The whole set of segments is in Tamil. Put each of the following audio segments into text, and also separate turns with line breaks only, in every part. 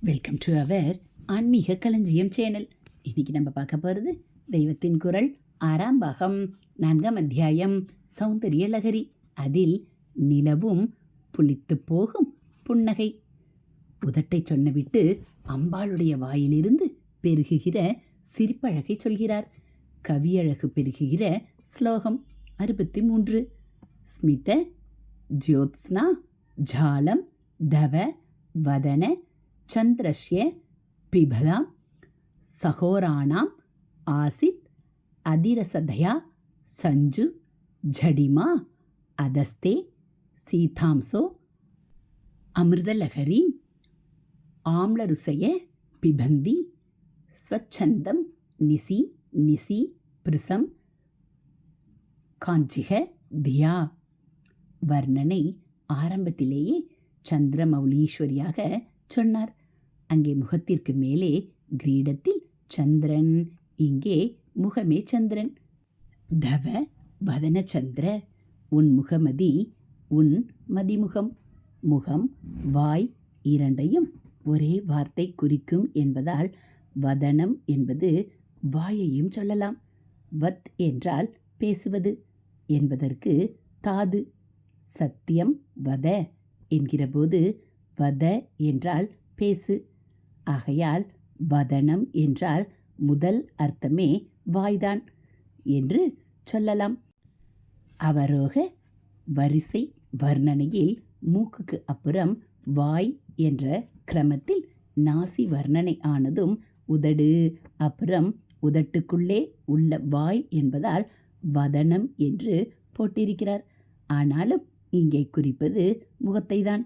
வெல்கம் டு அவர் ஆன்மீக களஞ்சியம் சேனல் இன்னைக்கு நம்ம பார்க்க போகிறது தெய்வத்தின் குரல் ஆறாம் பாகம் நான்காம் அத்தியாயம் சௌந்தரிய லகரி. அதில் நிலவும் புளித்து போகும் புன்னகை. உதட்டை சொன்னவிட்டு அம்பாளுடைய வாயிலிருந்து பெருகுகிற சிரிப்பழகை சொல்கிறார். கவியழகு பெருகுகிற ஸ்லோகம் அறுபத்தி மூன்று ஸ்மித ஜோத்ஸ்னா ஜாலம் தவ வதன சந்திரஸ்ய பிபதாம் சகோராணாம் ஆசித் அதிரசதயா சஞ்சு ஜடிமா அதஸ்தே சீதாம்சோ அமிர்தலகரீம் ஆம்லருசய பிபந்தி ஸ்வச்சந்தம் நிசி நிசி பிரிசம் காஞ்சிக தியா வர்ணனை ஆரம்பத்திலேயே சந்திரமௌலீஸ்வரியாக சொன்னார் அங்கே முகத்திற்கு மேலே கிரீடத்தில் சந்திரன் இங்கே முகமே சந்திரன். தவ வதன சந்திர உன் முகமதி உன் மதிமுகம். முகம் வாய் இரண்டையும் ஒரே வார்த்தை குறிக்கும் என்பதால் வதனம் என்பது வாயையும் சொல்லலாம். வத் என்றால் பேசுவது என்பதற்கு தாது. சத்தியம் வத என்கிறபோது வத என்றால் பேசு. ஆகையால் வதனம் என்றால் முதல் அர்த்தமே வாய்தான் என்று சொல்லலாம். அவரோக வரிசை வர்ணனையில் மூக்குக்கு அப்புறம் வாய் என்ற கிரமத்தில் நாசி வர்ணனை ஆனதும் உதடு அப்புறம் உதட்டுக்குள்ளே உள்ள வாய் என்பதால் வதனம் என்று போட்டிருக்கிறார். ஆனாலும் இங்கே குறிப்பது முகத்தை தான்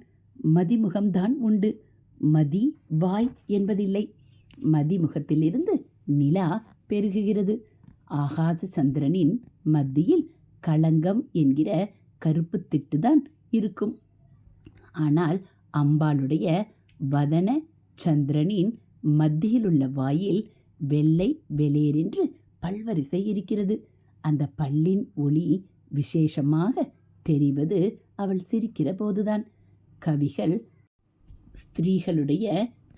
மதிமுகம்தான் உண்டு. மதி வாய் என்பதில்லை. மதிமுகத்திலிருந்து நிலா பெருகுகிறது. ஆகாச சந்திரனின் மத்தியில் களங்கம் என்கிற கருப்பு திட்டுதான் இருக்கும். ஆனால் அம்பாளுடைய வதன சந்திரனின் மத்தியிலுள்ள வாயில் வெள்ளை வெளியேறென்று பல்வரிசை இருக்கிறது. அந்த பல்லின் ஒளி விசேஷமாக தெரிவது அவள் சிரிக்கிற போதுதான். கவிகள் ஸ்திரீகளுடைய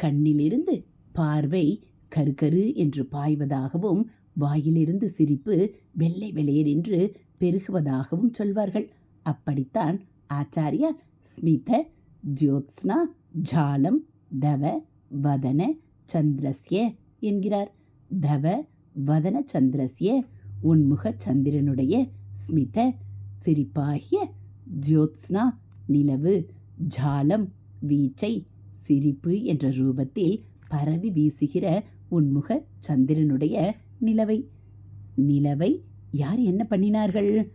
கண்ணிலிருந்து பார்வை கருகரு என்று பாய்வதாகவும் வாயிலிருந்து சிரிப்பு வெள்ளை வெளியர் என்று பெருகுவதாகவும் சொல்வார்கள். அப்படித்தான் ஆச்சாரியா ஸ்மித ஜோத்ஸ்னா ஜாலம் தவ வதன சந்திரஸ்ய என்கிறார். தவ வதன சந்திரஸ்ய உன்முக சந்திரனுடைய ஸ்மித சிரிப்பாகிய ஜோத்ஸ்னா நிலவு ஜாலம் வீச்சை சிரிப்பு என்ற ரூபத்தில் பரவி வீசுகிற உன்முக சந்திரனுடைய நிலவை. நிலவை யார் என்ன பண்ணினார்கள்?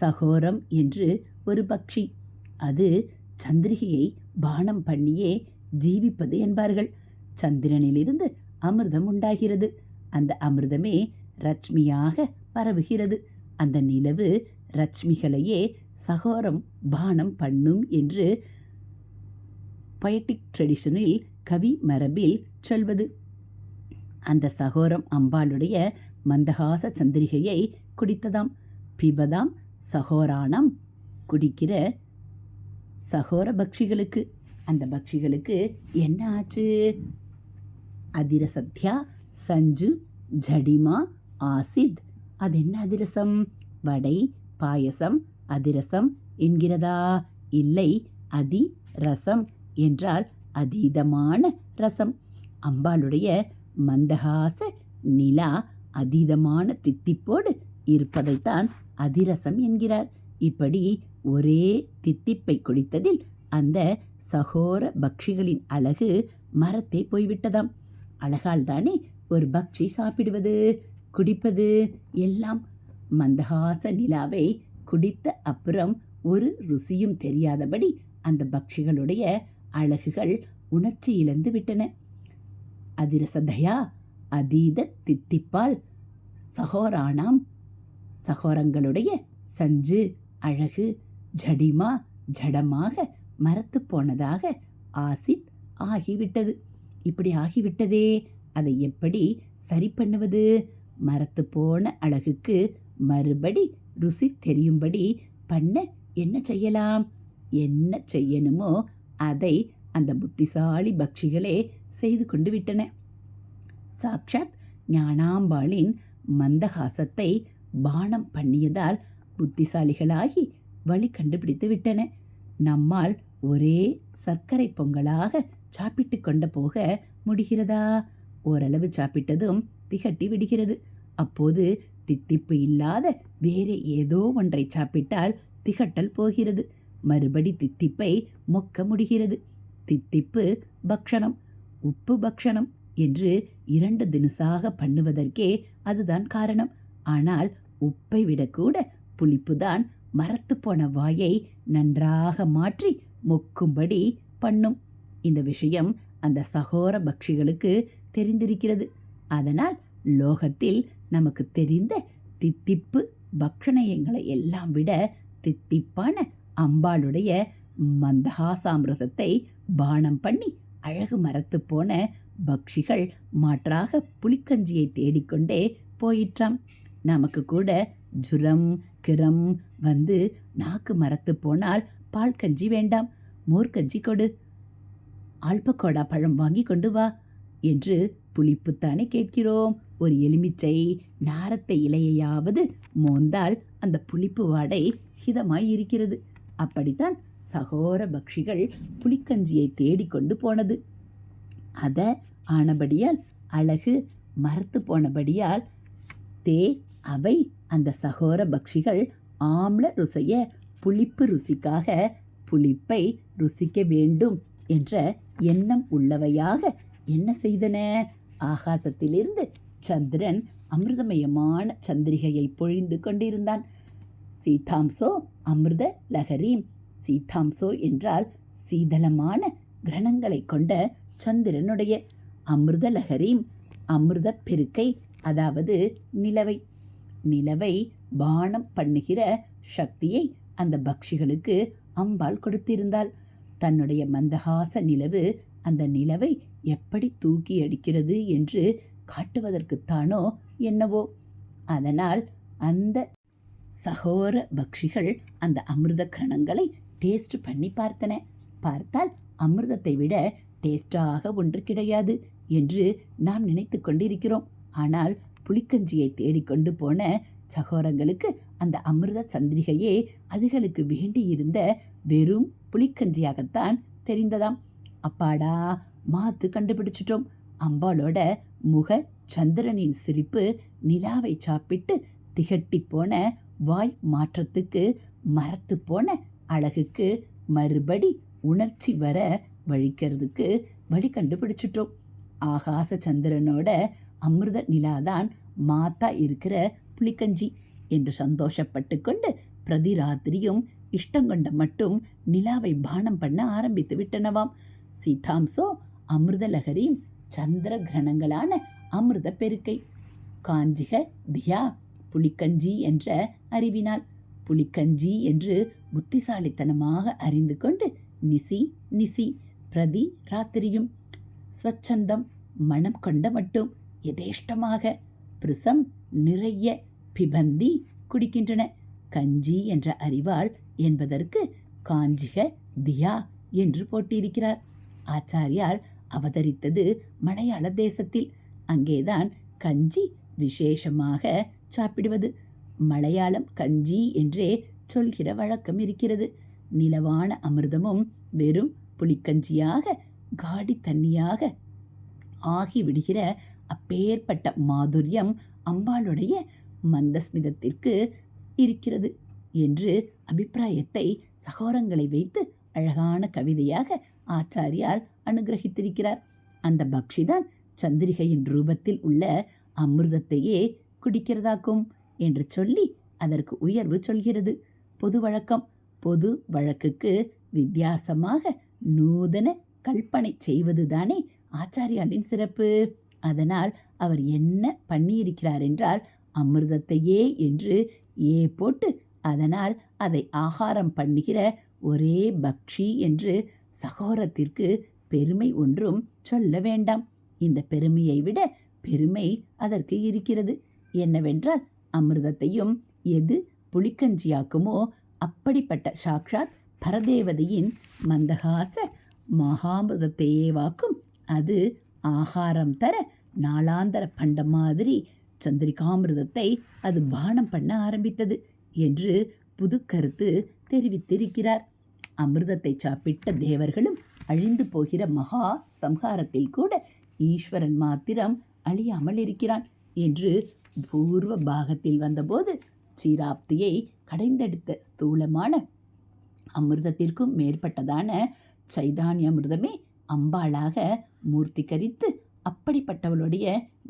சகோரம் என்று ஒரு பக்ஷி. அது சந்திரிகையை பானம் பண்ணியே ஜீவிப்பது என்பார்கள். சந்திரனிலிருந்து அமிர்தம் உண்டாகிறது. அந்த அமிர்தமே ரட்சுமியாக பரவுகிறது. அந்த நிலவு ரட்சுமிகளையே சகோரம் பானம் பண்ணும் என்று பயட்டிக் ட்ரெடிஷனில் கவி மரபில் சொல்வது. அந்த சகோரம் அம்பாளுடைய மந்தகாச சந்திரிகையை குடித்ததாம். பிபதாம் சகோராணம் குடிக்கிற சகோர பக்ஷிகளுக்கு. அந்த பக்ஷிகளுக்கு என்ன ஆச்சு அதிரசத்யா சஞ்சு ஜடிமா ஆசித் அது என்ன அதிரசம்? வடை பாயசம் அதிரசம் என்கிறதா? இல்லை அதி ரசம் என்றால் அதீதமான ரசம். அம்பாளுடைய மந்தகாச நிலா அதீதமான தித்திப்போடு இருப்பதைத்தான் அதிரசம் என்கிறார். இப்படி ஒரே தித்திப்பை குடித்ததில் அந்த சகோர பக்ஷிகளின் அழகு மரத்தே போய்விட்டதாம். அழகால் தானே ஒரு பக்ஷி சாப்பிடுவது குடிப்பது எல்லாம். மந்தகாச நிலாவை குடித்த அப்புறம் ஒரு ருசியும் தெரியாதபடி அந்த பக்ஷிகளுடைய அழகுகள் உணர்ச்சி இழந்து விட்டன. அதிரசதயா அதீத தித்திப்பால் சகோரானாம் சகோரங்களுடைய சஞ்சு அழகு ஜடிமா ஜடமாக மரத்து போனதாக ஆசித் ஆகிவிட்டது. இப்படி ஆகிவிட்டதே அதை எப்படி சரி பண்ணுவது மரத்து போன அழகுக்கு மறுபடி ருசி தெரியும்படி பண்ண என்ன செய்யலாம்? என்ன செய்யணுமோ அதை அந்த புத்திசாலி பக்ஷிகளே செய்து கொண்டு விட்டன. சாக்ஷாத் ஞானாம்பாளின் மந்தகாசத்தை பானம் பண்ணியதால் புத்திசாலிகளாகி வழி கண்டுபிடித்து விட்டன. நம்மால் ஒரே சர்க்கரை பொங்கலாக சாப்பிட்டு கொண்டு போக முடிகிறதா? ஓரளவு சாப்பிட்டதும் திகட்டி விடுகிறது. அப்போது தித்திப்பு இல்லாத வேறு ஏதோ ஒன்றை சாப்பிட்டால் திகட்டல் போகிறது. மறுபடி தித்திப்பை மொக்க முடிகிறது. தித்திப்பு பக்ஷணம் உப்பு பக்ஷணம் என்று இரண்டு தினுசாக பண்ணுவதற்கே அதுதான் காரணம். ஆனால் உப்பை விடக்கூட புளிப்புதான் மரத்து போன வாயை நன்றாக மாற்றி மொக்கும்படி பண்ணும். இந்த விஷயம் அந்த சகோர பக்ஷிகளுக்கு தெரிந்திருக்கிறது. அதனால் லோகத்தில் நமக்கு தெரிந்த தித்திப்பு பக்ஷணயங்களை எல்லாம் விட தித்திப்பான அம்பாளுடைய மந்தகாசாமிரதத்தை பானம் பண்ணி அழகு மரத்து போன பக்ஷிகள் மாற்றாக புளிக்கஞ்சியை தேடிக்கொண்டே போயிற்றாம். நமக்கு கூட ஜுரம் கிரம் வந்து நாக்கு மரத்து போனால் பால் கஞ்சி வேண்டாம். மோர்க்கஞ்சி கொடு. ஆல்பக்கோடா பழம் வாங்கி கொண்டு வா என்று புளிப்புத்தானே கேட்கிறோம். ஒரு எலுமிச்சை நாரத்தை இலையையாவது மோந்தால் அந்த புளிப்பு வாடை ஹிதமாய் இருக்கிறது. அப்படித்தான் சகோர பக்ஷிகள் புலிக்கஞ்சியை தேடிக்கொண்டு போனது. அத ஆனபடியால் அழகு மரத்து போனபடியால் தே அவை அந்த சகோர பக்ஷிகள் ஆம்ல ருசிய புளிப்பு ருசிக்காக புளிப்பை ருசிக்க வேண்டும் என்ற எண்ணம் உள்ளவையாக என்ன செய்தன? ஆகாசத்திலிருந்து சந்திரன் அமிர்தமயமான சந்திரிகையை பொழிந்து கொண்டிருந்தான். சீதாம்சோ அமிர்த லகரீம் சீதாம்சோ என்றால் சீதளமான கிரணங்களை கொண்ட சந்திரனுடைய அமிர்த லகரீம் அமிர்த பெருக்கை அதாவது நிலவை. நிலவை பானம் பண்ணுகிற சக்தியை அந்த பக்ஷிகளுக்கு அம்பாள் கொடுத்திருந்தாள். தன்னுடைய மந்தகாச நிலவு அந்த நிலவை எப்படி தூக்கி அடிக்கிறது என்று காட்டுவதற்குத்தானோ என்னவோ. அதனால் அந்த சகோர பக்ஷிகள் அந்த அமிர்த கிரணங்களை டேஸ்ட் பண்ணி பார்த்தன. பார்த்தால் அமிர்தத்தை விட டேஸ்டாக ஒன்று கிடையாது என்று நாம் நினைத்து கொண்டிருக்கிறோம். ஆனால் புளிக்கஞ்சியை தேடிக்கொண்டு போன சகோரங்களுக்கு அந்த அமிர்த சந்திரிகையே அதுகளுக்கு வேண்டியிருந்த வெறும் புளிக்கஞ்சியாகத்தான் தெரிந்ததாம். அப்பாடா மாத்து கண்டுபிடிச்சிட்டோம். அம்பாளோட முக சந்திரனின் சிரிப்பு நிலாவை சாப்பிட்டு திகட்டி போன வாய் மாற்றத்துக்கு மரத்து போன அழகுக்கு மறுபடி உணர்ச்சி வர வழிக்கிறதுக்கு வழி கண்டுபிடிச்சிட்டோம். ஆகாச சந்திரனோட அமிர்த நிலாதான் மாத்தா இருக்கிற புளிக்கஞ்சி என்று சந்தோஷப்பட்டு கொண்டு பிரதி ராத்திரியும் இஷ்டம் கொண்ட மட்டும் நிலாவை பானம் பண்ண ஆரம்பித்து விட்டனவாம். சீதாம்சோ அமிர்தலகரியும் சந்திர கிரணங்களான அமிர்த பெருக்கை. காஞ்சிக தியா புலிக்கஞ்சி என்ற அறிவினாள். புலிக்கஞ்சி என்று புத்திசாலித்தனமாக அறிந்து கொண்டு நிசி நிசி பிரதி ராத்திரியும் ஸ்வச்சந்தம் மனம் கொண்ட மட்டும் எதேஷ்டமாக பிரிசம் நிறைய பிபந்தி குடிக்கின்றன. கஞ்சி என்ற அறிவாள் என்பதற்கு காஞ்சிக தியா என்று போட்டியிருக்கிறார். ஆச்சாரியால் அவதரித்தது மலையாள தேசத்தில். அங்கேதான் கஞ்சி விசேஷமாக சாப்பிடுவது மலையாளம் கஞ்சி என்றே சொல்கிற வழக்கம் இருக்கிறது. நிலவான அமிர்தமும் வெறும் புளிக்கஞ்சியாக காடி தண்ணியாக ஆகிவிடுகிற அப்பேற்பட்ட மாதுரியம் அம்பாளுடைய மந்தஸ்மிதத்திற்கு இருக்கிறது என்று அபிப்பிராயத்தை சகோரங்களை வைத்து அழகான கவிதையாக ஆச்சாரியால் அனுகிரகித்திருக்கிறார். அந்த பக்ஷிதான் சந்திரிகையின் ரூபத்தில் உள்ள அமிர்தத்தையே குடிக்கிறதாக்கும் என்று சொல்லி அதற்கு உயர்வு சொல்கிறது. பொது வழக்கம். பொது வழக்குக்கு வித்தியாசமாக நூதன கல்பனை செய்வதுதானே ஆச்சாரியாலின் சிறப்பு. அதனால் அவர் என்ன பண்ணியிருக்கிறார் என்றால் அமிர்தத்தையே என்று ஏ போட்டு அதனால் அதை ஆகாரம் பண்ணுகிற ஒரே பக்ஷி என்று சகோரத்திற்கு பெருமை ஒன்றும் சொல்ல வேண்டாம். இந்த பெருமையை விட பெருமை அதற்கு இருக்கிறது. என்னவென்றால் அமிர்தத்தையும் எது புளிக்கஞ்சியாக்குமோ அப்படிப்பட்ட சாக்ஷாத் பரதேவதையின் மந்தகாச மகாமிருதத்தையே வாக்கும். அது ஆகாரம் தர நாளாந்தர பண்டம் மாதிரி சந்திரிகாமிருதத்தை அது பானம் பண்ண ஆரம்பித்தது என்று புது கருத்து தெரிவித்திருக்கிறார். அமிர்தத்தை சாப்பிட்ட தேவர்களும் அழிந்து போகிற மகா சம்ஹாரத்தில் கூட ஈஸ்வரன் மாத்திரம் அழியாமல் இருக்கிறான் என்று பூர்வ பாகத்தில் வந்தபோது சீராப்தியை கடைந்தெடுத்த ஸ்தூலமான அமிர்தத்திற்கும் மேற்பட்டதான சைதானிய அமிர்தமே அம்பாளாக மூர்த்திகரித்து அப்படிப்பட்டவளுடைய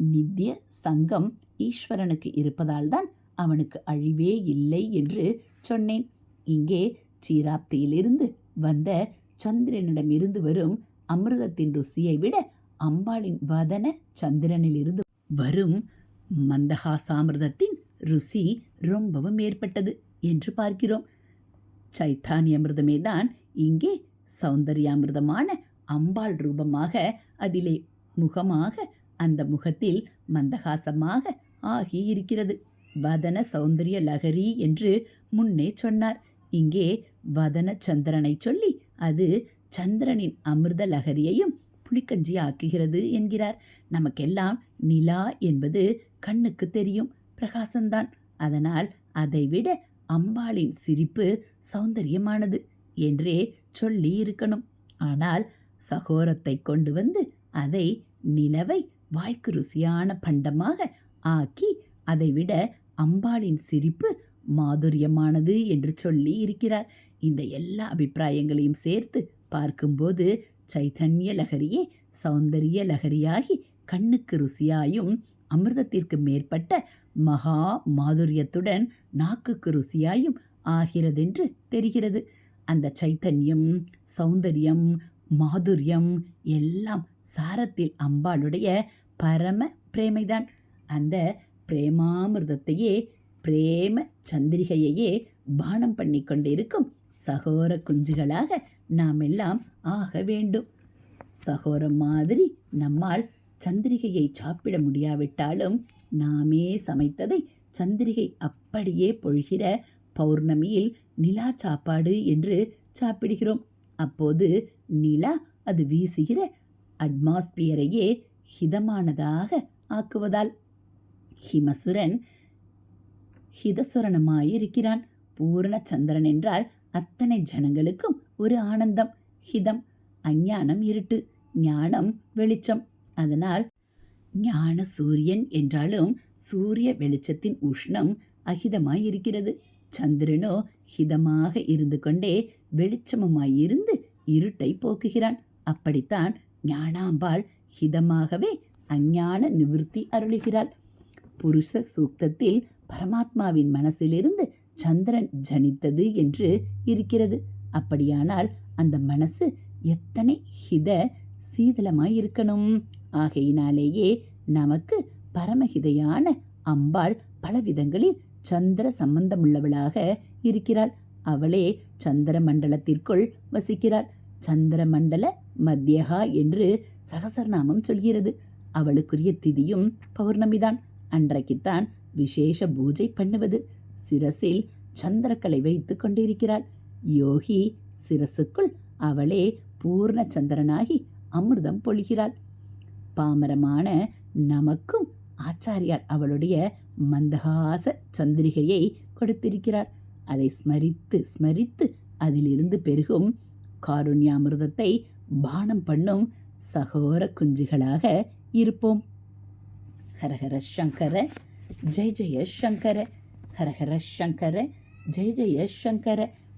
நித்திய சங்கம் ஈஸ்வரனுக்கு இருப்பதால் தான் அவனுக்கு அழிவே இல்லை என்று சொன்னேன். இங்கே சீராப்தியிலிருந்து வந்த சந்திரனிடமிருந்து வரும் அமிர்தத்தின் ருசியை விட அம்பாளின் வதன சந்திரனிலிருந்து வரும் மந்தகாசாமிர்தத்தின் ருசி ரொம்பவும் ஏற்பட்டது என்று பார்க்கிறோம். சைத்தானியமிர்தமே தான் இங்கே சௌந்தர்யாமிர்தமான அம்பாள் ரூபமாக அதிலே முகமாக அந்த முகத்தில் மந்தகாசமாக ஆகி இருக்கிறது வதன சௌந்தரிய லகரி என்று முன்னே சொன்னார். இங்கே வதன சந்திரனை சொல்லி அது சந்திரனின் அமிர்த லகரியையும் புளிக்கஞ்சி ஆக்குகிறது என்கிறார். நமக்கெல்லாம் நிலா என்பது கண்ணுக்கு தெரியும் பிரகாசம்தான். அதனால் அதைவிட அம்பாளின் சிரிப்பு சௌந்தரியமானது என்றே சொல்லி இருக்கணும் ஆனால் சகோரத்தை கொண்டு வந்து அதை நிலவை வாய்க்கு ருசியான பண்டமாக ஆக்கி அதைவிட அம்பாளின் சிரிப்பு மாதுரியமானது என்று சொல்லி இருக்கிறார் இந்த எல்லா அபிப்பிராயங்களையும் சேர்த்து பார்க்கும்போது சைதன்ய லகரியே சௌந்தரிய லகரியாகி கண்ணுக்கு ருசியாயும் அமிர்தத்திற்கு மேற்பட்ட மகா மாதுரியத்துடன் நாக்குக்கு ருசியாயும் ஆகிறதென்று தெரிகிறது. அந்த சைத்தன்யம் சௌந்தரியம் மாதுரியம் எல்லாம் சாரத்தில் அம்பாளுடைய பரம பிரேமைதான். அந்த பிரேமாமிர்தத்தையே பிரேம சந்திரிகையையே பானம் பண்ணி கொண்டிருக்கும் சகோர குஞ்சுகளாக நாம் எல்லாம் ஆக வேண்டும். சகோரம் மாதிரி நம்மால் சந்திரிகையை சாப்பிட முடியாவிட்டாலும் நாமே சமைத்ததை சந்திரிகை அப்படியே பொழிகிற பௌர்ணமியில் நிலா சாப்பாடு என்று சாப்பிடுகிறோம். அப்போது நிலா அது வீசுகிற அட்மாஸ்பியரையே ஹிதமானதாக ஆக்குவதால் ஹிமசுரன் ஹிதசுரனமாயிருக்கிறான் பூரண சந்திரன் என்றால் அத்தனை ஜனங்களுக்கும் ஒரு ஆனந்தம் ஹிதம் அஞ்ஞானம் இருட்டு ஞானம் வெளிச்சம். அதனால் ஞான சூரியன் என்றாலும் சூரிய வெளிச்சத்தின் உஷ்ணம் அகிதமாய் இருக்கிறது சந்திரனோ ஹிதமாக இருந்து கொண்டே வெளிச்சமுமாயிருந்து இருட்டை போக்குகிறான். அப்படித்தான் ஞானாம்பாள் ஹிதமாகவே அஞ்ஞான நிவிருத்தி அருளுகிறாள். புருஷ சூக்தத்தில் பரமாத்மாவின் மனசிலிருந்து சந்திரன் ஜனித்தது என்று இருக்கிறது. அப்படியானால் அந்த மனசு எத்தனை ஹித சீதளமாய் இருக்கணும் ஆகையினாலேயே நமக்கு பரமஹிதையான அம்பாள் பலவிதங்களில் சந்திர சம்பந்தமுள்ளவளாக இருக்கிறாள். அவளே சந்திர மண்டலத்திற்குள் வசிக்கிறாள். சந்திர மண்டல மத்தியகா என்று சகசரநாமம் சொல்கிறது. அவளுக்குரிய திதியும் பௌர்ணமிதான். அன்றைக்குத்தான் விசேஷ பூஜை பண்ணுவது. சிரசில் சந்திரக்கலை வைத்து கொண்டிருக்கிறாள். யோகி சிரசுக்குள் அவளே பூர்ண சந்திரனாகி அமிர்தம் பொழிகிறாள். பாமரமான நமக்கும் ஆச்சாரியார் அவளுடைய மந்தகாச சந்திரிகையை கொடுத்திருக்கிறார். அதை ஸ்மரித்து ஸ்மரித்து அதிலிருந்து பெருகும் காருண்யாமிர்தத்தை பானம் பண்ணும் சகோர குஞ்சுகளாக இருப்போம். ஹரஹர சங்கர ஜெய் ஜெய சங்கர ஹரஹர சங்கர ஜெய் ஜெய சங்கர.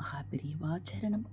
மகாபிரிவாச்சரணம்